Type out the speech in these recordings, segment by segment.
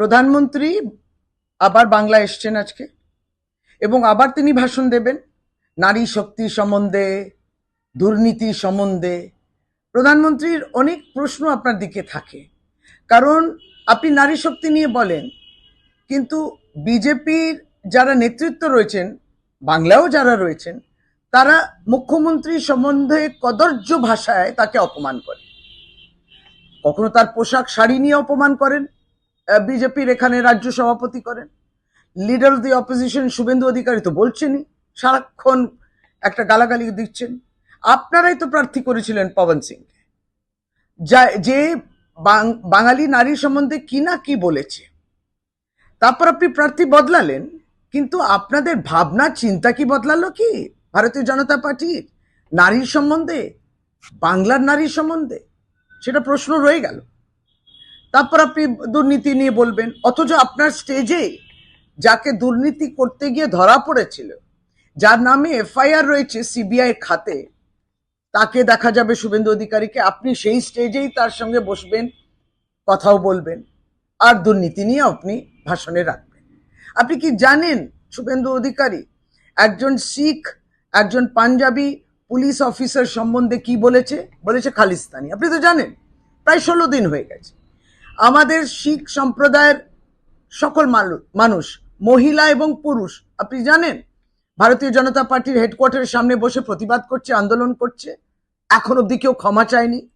প্রধানমন্ত্রী আবার বাংলা এসছেন আজকে, এবং আবার তিনি ভাষণ দেবেন। নারী শক্তি সম্বন্ধে, দুর্নীতি সম্বন্ধে প্রধানমন্ত্রীর অনেক প্রশ্ন আপনার দিকে থাকে। কারণ আপনি নারী শক্তি নিয়ে বলেন, কিন্তু বিজেপির যারা নেতৃত্ব রয়েছেন, বাংলাও যারা রয়েছেন, তারা মুখ্যমন্ত্রী সম্বন্ধে কদর্য ভাষায় তাকে অপমান করে। কখনো তার পোশাক, শাড়ি নিয়ে অপমান করেন বিজেপির এখানে রাজ্য সভাপতি করেন। Leader of the opposition Suvendu Adhikari তো বলছেনই, সারাক্ষণ একটা গালাগালি দিচ্ছেন। আপনারাই তো প্রার্থী করেছিলেন পবন সিংকে। যা, যে বাঙালি নারী সম্বন্ধে কি না কি বলেছে। তারপর আপনি প্রার্থী বদলালেন, কিন্তু আপনাদের ভাবনা, চিন্তা কি বদলালো কি? ভারতীয় জনতা পার্টির নারীর সম্বন্ধে, বাংলার নারীর সম্বন্ধে? সেটা প্রশ্ন রয়ে গেল। তারপর আপনি দুর্নীতি নিয়ে বলবেন, অথচ আপনার স্টেজে যাকে দুর্নীতি করতে গিয়ে ধরা পড়েছিল, যার নামে এফআইআর রয়েছে সিবিআই খাতে, তাকে দেখা যাবে শুভেন্দু অধিকারীকে, আপনি সেই স্টেজেই তার সঙ্গে বসবেন, কথাও বলবেন, আর দুর্নীতি নিয়ে আপনি ভাষণে রাখবেন। আপনি কি জানেন শুভেন্দু অধিকারী, একজন শিখ, একজন পাঞ্জাবি পুলিশ অফিসার সম্বন্ধে কি বলেছে? বলেছে খালিস্তানি। আপনি তো জানেন, প্রায় ষোলো দিন হয়ে গেছে। আমাদের শিখ সম্প্রদায়ের সকল মানুষ, মহিলা এবং পুরুষ, আপনি জানেন, ভারতীয় জনতা পার্টির হেডকোয়ার্টারের সামনে বসে প্রতিবাদ করছে, আন্দোলন করছে, এখন অবধি কেউ ক্ষমা চায়নি,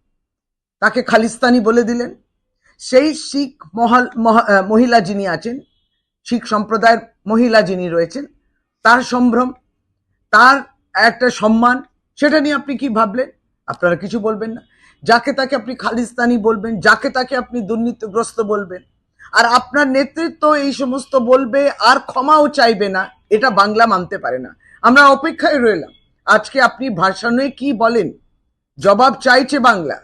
তাকে খালিস্তানি বলে দিলেন। সেই শিখ মহাল, মহা- মহিলা যিনি আছেন, শিখ সম্প্রদায়ের মহিলা যিনি রয়েছেন, তার সম্ভ্রম, তার একটা সম্মান, সেটা নিয়ে আপনি কি ভাবলেন? আপনারা কিছু বলবেন না। যাকে তাকে আপনি খালিস্তানি বলবেন, যাকে তাকে আপনি দুর্নীতিগ্রস্ত বলবেন। আর আপনার নেতৃত্ব এই সমস্ত বলবে, আর ক্ষমাও চাইবে না, এটা বাংলা মানতে পারে না। আমরা অপেক্ষায় রইলাম। আজকে আপনি ভাষণে কি বলেন? জবাব চাইছে বাংলা।